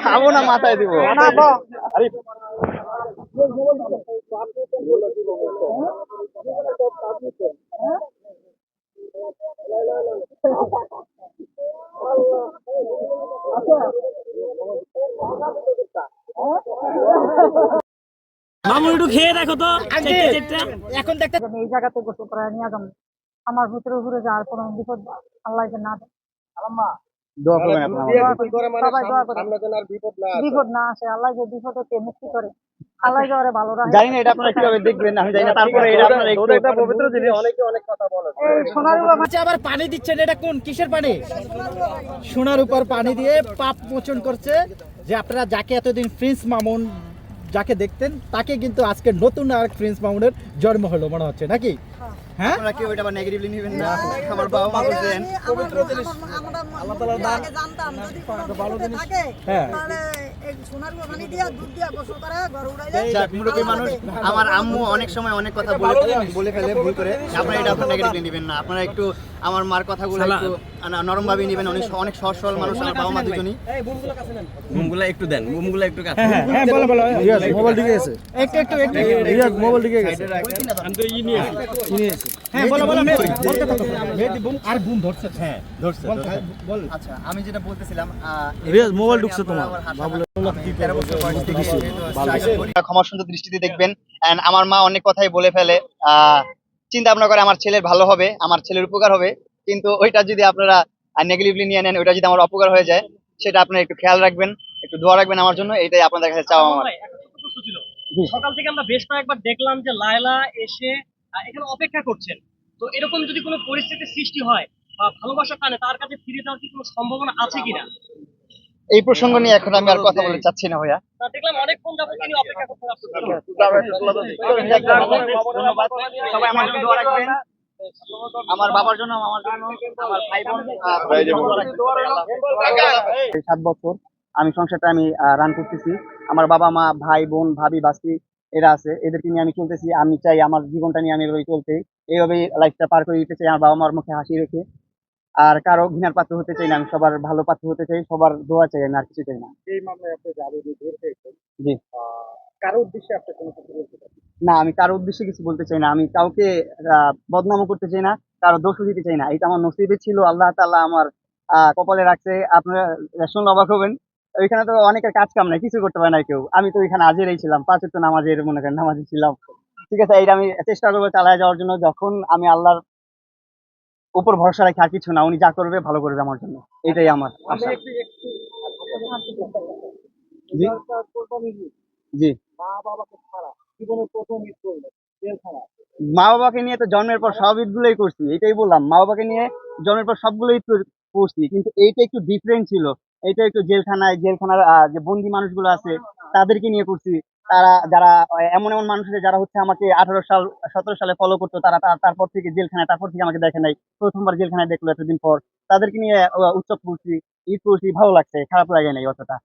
খাব না মাথায় দিব আরে মামু একটু খেয়ে দেখো তো। এখন দেখতে এই জায়গাতে গোসল করায় নিয়ে যাব। আমার ভিতরে ঘুরে যাওয়ার কোনো বিপদ আল্লাহ না দেয়। দোয়া করবেন আপনার সবাই দোয়া করে। বিপদ না আসে। আল্লাহ যে বিপদ হতে মুক্তি করে। আল্লাহ যে ওরে ভালো রাখে। জানি না এটা আপনারা কীভাবে দেখবেন আমি জানি না তারপরে এটা আপনারা একটু এটা পবিত্র জিনিস। অনেকে অনেক কথা বলে। সোনার বাবা আচ্ছা আবার পানি দিচ্ছেন এটা কোন? কিসের পানি? সোনার উপর পানি দিয়ে পাপ মোচন করছে। যে আপনারা যাকে এতদিন প্রিন্স মামুন যাকে দেখতেন তাকে কিন্তু আজকে নতুন আর প্রিন্স মামুনের জন্ম হলো মনে হচ্ছে নাকি? হ্যাঁ। আপনারা কেউ এটা নেগেটিভলি নেবেন না। আমার বাবা মা বলছেন। পবিত্র জিনিস। আল্লাহ তাআলার দান জানতাম যদি কোনো বিপদে থাকে হ্যাঁ। তাহলে এই সোনার পানি দিয়া দুধ দিয়া গোসল করে ঘর যাক, মানুষ আমার আম্মু অনেক সময় অনেক কথা বলে বলে ফেলে ভুল করে। আপনারা এটা আপনারা নেগেটিভ নেবেন না। আপনারা একটু আমার মার কথাগুলো একটু নরম ভাবে নেবেন অনেক অনেক সহজ সরল মানুষ আমার বাবা মা দুজনই বুমগুলা একটু দেন বুমগুলা একটু কাছে হ্যাঁ হ্যাঁ বলো বলো। মোবাইল দিকে গেছে। একটু একটু একটু। রিয়াজ মোবাইল দিকে গেছে। আমি তো ই নিয়ে এসেছি। হ্যাঁ বলো বলো বলতে থাকো। মেহেদি, বুম আর বুম ধরছে। হ্যাঁ ধরছে বল আচ্ছা আমি যেটা বলতেছিলাম রিয়াজ, মোবাইল ঢুকছে তোমার। বছর ক্ষমা সুন্দর দৃষ্টিতে দেখবেন। এন্ড আমার মা অনেক কথাই বলে ফেলে আহ, চিন্তা ভাবনা করে আমার ছেলের ভালো হবে, আমার ছেলের উপকার হবে। কিন্তু ওইটা যদি আপনারা নেগেটিভলি নিয়ে নেন, ওইটা যদি আমার অপকার হয়ে যায়, সেটা আপনারা একটু খেয়াল রাখবেন, একটু দোয়া রাখবেন আমার জন্য, এটাই আপনাদের কাছে চাওয়া আমার। সকাল থেকে আমরা বেশ কয়েকবার দেখলাম যে লায়লা এসে এখানে অপেক্ষা করছেন। তো এরকম যদি কোনো পরিস্থিতির সৃষ্টি হয় বা ভালোবাসা টানে, তার কাছে ফিরে যাওয়ার কি কোনো সম্ভাবনা আছে কিনা? এই প্রসঙ্গ নিয়ে এখন আমি আর কথা বলতে চাচ্ছি না ভাইয়া। দেখলাম অনেকক্ষণ যাবত তিনি অপেক্ষা করতে ধন্যবাদ। সবাই আমার জন্য দোয়া রাখবেন। আমার বাবার জন্য আমার জন্য আমার ভাই বোন আহ, দোয়া রাখবেন। এই সাত বছর আমি সংসারটা আমি রান করতেছি। আমার বাবা মা ভাই বোন ভাবি বাসি এরা আছে। এদেরকে নিয়ে আমি চলতেছি। আমি চাই আমার জীবনটা নিয়ে আমি এভাবে চলতে। এইভাবেই লাইফটা পার করে দিতে চাই। আমার বাবা মার মুখে হাসি রেখে। আর কারও ঘৃণার পাত্র হতে চাই না আমি সবার ভালো পাত্র হতে চাই সবার দোয়া চাই আমি আর কিছু চাই না। এই মামলায় আপনি যে আবেদন বের হয়েছেন জি। কারও উদ্দেশ্যে আপনি কোনো কিছু বলতে না আমি কারও উদ্দেশ্যে কিছু বলতে চাই না আমি কাউকে আহ, বদনামও করতে চাই না কারও দোষও দিতে চাই না এটা আমার নসিবে ছিল আল্লাহ তাআলা আমার আহ, কপালে রাখছে আপনারা শুনলে অবাক হবেন ওইখানে তো অনেকের কাজ কাম নাই কিছু করতে পারে না কেউ আমি তো ওইখানে হাজিরাই ছিলাম পাঁচ তো নামাজের মনে করেন নামাজি ছিলাম। ঠিক আছে এইটা আমি চেষ্টা করব চালায় যাওয়ার জন্য যখন আমি আল্লাহর উপর ভরসা রাখি আর কিছু না উনি যা করবে ভালো করবে আমার জন্য। এটাই আমার আশা। জি। মা বাবাকে নিয়ে তো জন্মের পর সব ঈদগুলোই করছি এটাই বললাম। মা বাবাকে নিয়ে জন্মের পর সবগুলোই করছি কিন্তু এইটা একটু ডিফারেন্ট ছিল। এটা একটু জেলখানায় জেলখানার যে বন্দি মানুষগুলো আছে তাদেরকে নিয়ে করছি। তারা যারা এমন এমন মানুষ আছে যারা হচ্ছে আমাকে আঠারো সাল সতেরো সালে ফলো করতো তারা তারপর থেকে জেলখানায় তারপর থেকে আমাকে দেখে নাই। প্রথমবার জেলখানায় দেখল এতদিন পর। তাদেরকে নিয়ে উৎসব করছি ঈদ করছি ভালো লাগছে খারাপ লাগে নাই অতটা।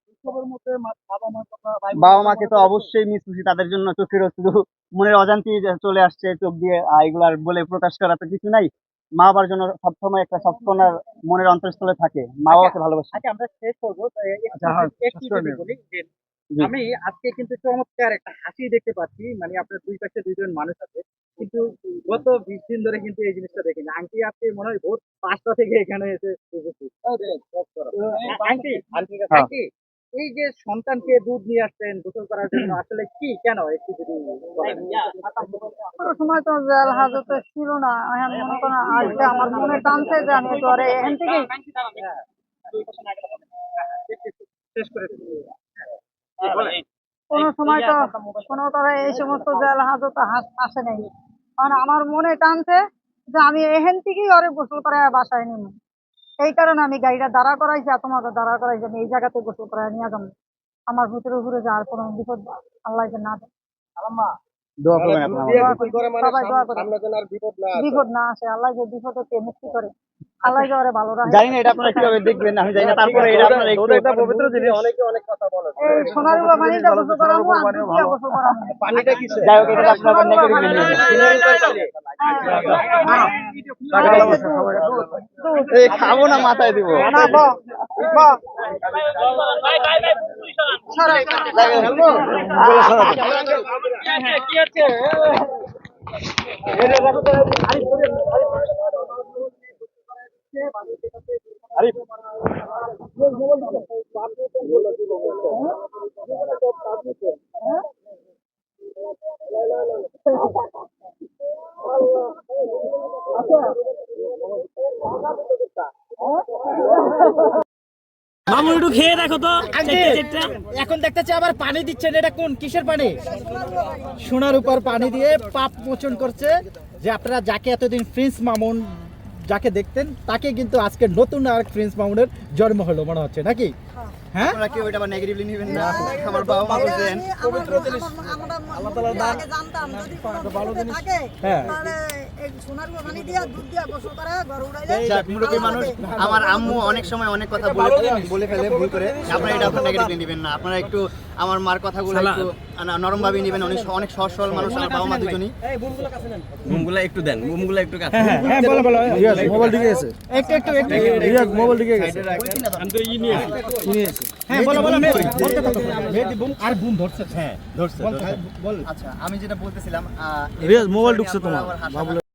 বাবা মাকে তো অবশ্যই মিস করছি তাদের জন্য চোখের শুধু মনের অজান্তি চলে আসছে চোখ দিয়ে এগুলো আর বলে প্রকাশ করা তো কিছু নাই। মা বাবার জন্য সবসময় একটা সবসময় মনের অন্তরস্থলে থাকে। মা বাবাকে ভালোবাসি। আচ্ছা আমরা শেষ করব। তো হ্যাঁ। আমি আজকে কিন্তু চমৎকার একটা হাসি দেখতে পাচ্ছি। মানে আপনার দুই পাশে দুইজন মানুষ আছে। কিন্তু গত বিশ দিন ধরে কিন্তু এই জিনিসটা দেখিনি। আন্টি আপনি মনে হয় ভোর পাঁচটা থেকে এখানে এসে আন্টি হ্যাঁ। আন্টি এই যে সন্তানকে দুধ নিয়ে আসছেন গোসল করার জন্য আসলে কি কেন? একটু যদি সময় তো জেল হাজতে ছিল না। এখন মনে করেন আজকে আমার মনে টানছে যে আমি আরে এখান থেকে শেষ করে। কোনো সময় তো কোনো তারা এই সমস্ত জেল হাজত হাস- আসে নাই। কারণ আমার মনে টানছে যে আমি এহেন থেকেই অরে গোসল করে বাসায় নিব এই কারণে আমি গাড়িটা দাঁড়া করাইছি আর তোমাকে দাঁড়া করাইছি আমি এই জায়গাতে গোসল করে নিয়ে যাব। আমার ভিতরে ঘুরে যাওয়ার কোনো বিপদ আল্লাহ যে না দেয়। দোয়া করবেন আপনার দোয়া করি, সবাই দোয়া করে বিপদ না আসে আল্লাহ যে বিপদ থেকে মুক্তি করে। আল্লাহ যে ভালো রাখে। জানি না এটা আপনারা কীভাবে দেখবেন আমি জানি না তারপরে এটা আপনারা একটু পবিত্র জিনিস। অনেকে অনেক কথা বলে। এই সোনার উপর পানিটা গোসল করাবো আর দুধ গোসল করাবো পানিটা কিসে যাই হোক এটা আপনারা নেগেটিভ নেবেন এই খাব না মাথায় দিব। না কি আছে মামু একটু খেয়ে দেখো তো এখন দেখতেছি আবার পানি দিচ্ছেন এটা কোন কিসের পানি? সোনার উপর পানি দিয়ে পাপ মোচন করছে। যে আপনারা যাকে এতদিন প্রিন্স মামুন যাকে দেখতেন তাকে কিন্তু আজকে নতুন আর প্রিন্স মামুনের জন্ম হলো মনে হচ্ছে নাকি? হ্যাঁ? আপনারা কেউ এটা নেগেটিভলি নেবেন না। আমার বাবা মা বলছেন পবিত্র জিনিস আল্লাহ তাআলা আগে জানতাম যদি কোনো বিপদে থাকে হ্যাঁ। তাহলে এই সোনার পানি দিয়া দুধ দিয়া গোসল করে ঘর উড়াই যাক, মুরব্বী মানুষ আমার আম্মু অনেক সময় অনেক কথা বলে বলে ফেলে ভুল করে। আপনারা এটা আপনার নেগেটিভলি নিবেন না। আপনারা একটু আমার মার কথাগুলো একটু নরম ভাবে নেবেন অনেক অনেক সহজ সরল মানুষ আমার বাবা মা দুজনই। একটু দেন একটু কাছে হ্যাঁ বলো বলো। মোবাইল দিকে আছে একটু একটু একটু। মোবাইল দিকে গেছে। হ্যাঁ বলো বলো বলতে থাকো বুম আর বুম ধরছে। হ্যাঁ ধরছে বল আচ্ছা আমি যেটা বলতেছিলাম রিয়াজ, মোবাইল ঢুকছে তোমার।